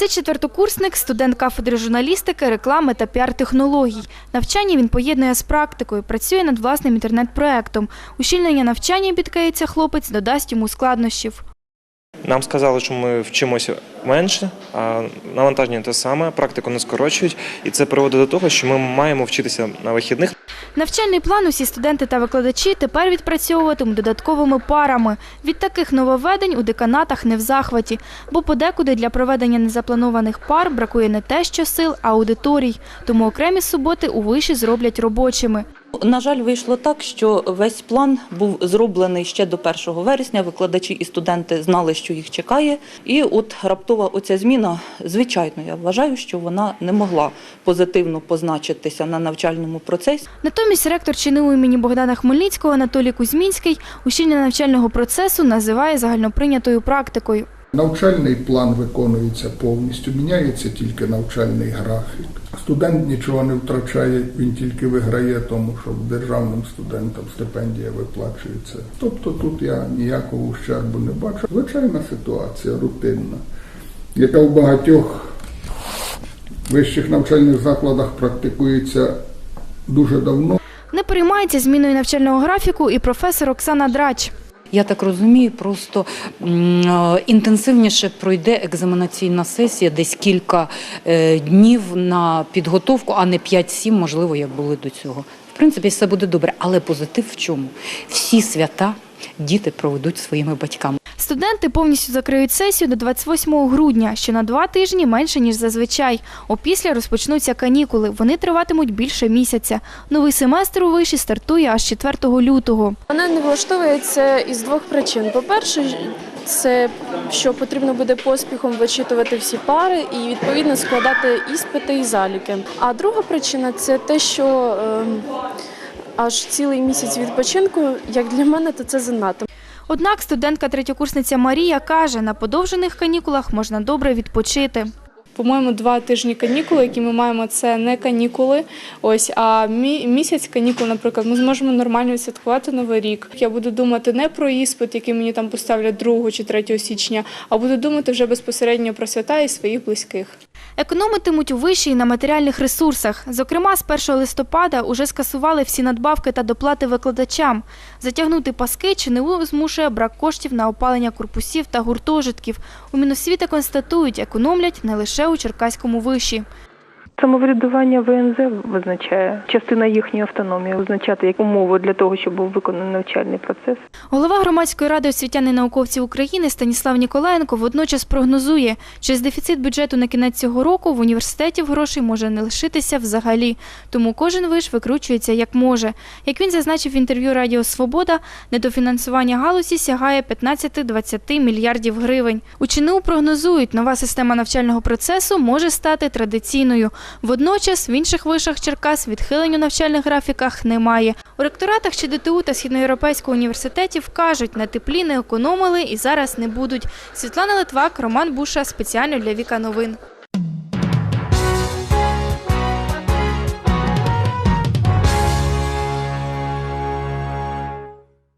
Це четвертокурсник, студент кафедри журналістики, реклами та піар-технологій. Навчання він поєднує з практикою, працює над власним інтернет-проектом. Ущільнення навчання, бідкається хлопець, додасть йому складнощів. Нам сказали, що ми вчимося менше, а навантаження те саме, практику не скорочують, і це приводить до того, що ми маємо вчитися на вихідних. Навчальний план усі студенти та викладачі тепер відпрацьовуватимуть додатковими парами. Від таких нововведень у деканатах не в захваті, бо подекуди для проведення незапланованих пар бракує не те, що сил, а аудиторій. Тому окремі суботи у виші зроблять робочими. На жаль, вийшло так, що весь план був зроблений ще до 1 вересня. Викладачі і студенти знали, що їх чекає. І от раптова оця зміна, звичайно, я вважаю, що вона не могла позитивно позначитися на навчальному процесі. Натомість ректор ЧНУ імені Богдана Хмельницького Анатолій Кузьмінський ущільнення навчального процесу називає загальноприйнятою практикою. Навчальний план виконується повністю, міняється тільки навчальний графік. Студент нічого не втрачає, він тільки виграє, тому що державним студентам стипендія виплачується. Тобто тут я ніякого ущербу не бачу. Звичайна ситуація, рутинна, яка в багатьох вищих навчальних закладах практикується дуже давно. Не переймається зміною навчального графіку і професор Оксана Драч. Я так розумію, просто е, інтенсивніше пройде екзаменаційна сесія, десь кілька е, днів на підготовку, а не 5-7, можливо, як були до цього. В принципі, все буде добре, але позитив в чому? Всі свята діти проведуть своїми батьками. Студенти повністю закриють сесію до 28 грудня, що на два тижні менше, ніж зазвичай. Опісля розпочнуться канікули. Вони триватимуть більше місяця. Новий семестр у виші стартує аж 4 лютого. Мене не влаштовує це із двох причин. По-перше, це що потрібно буде поспіхом вичитувати всі пари і відповідно складати іспити і заліки. А друга причина це те, що ем, аж цілий місяць відпочинку, як для мене, то це занадто. Однак студентка-третьокурсниця Марія каже, на подовжених канікулах можна добре відпочити. По-моєму, два тижні канікули, які ми маємо, це не канікули. Ось а місяць канікул, наприклад, ми зможемо нормально відсвяткувати новий рік. Я буду думати не про іспит, який мені там поставлять 2 чи 3 січня, а буду думати вже безпосередньо про свята і своїх близьких. Економитимуть у виші і на матеріальних ресурсах. Зокрема, з 1 листопада уже скасували всі надбавки та доплати викладачам. Затягнути паски чи не змушує брак коштів на опалення корпусів та гуртожитків. У Міносвіта констатують, економлять не лише у Черкаському виші. Самоврядування ВНЗ визначає частина їхньої автономії, визначати як умову для того, щоб був виконаний навчальний процес. Голова громадської ради освітяни науковців України Станіслав Ніколаєнко водночас прогнозує, через дефіцит бюджету на кінець цього року в університетів грошей може не лишитися взагалі. Тому кожен виш викручується як може. Як він зазначив в інтерв'ю Радіо Свобода, недофінансування галузі сягає 15-20 мільярдів гривень. У ЧНУ прогнозують, нова система навчального процесу може стати традиційною. Водночас в інших вишах Черкас відхилень у навчальних графіках немає. У ректоратах чи ДТУ та Східноєвропейського університетів кажуть, на теплі не економили і зараз не будуть. Світлана Литвак, Роман Буша спеціально для Віка Новин.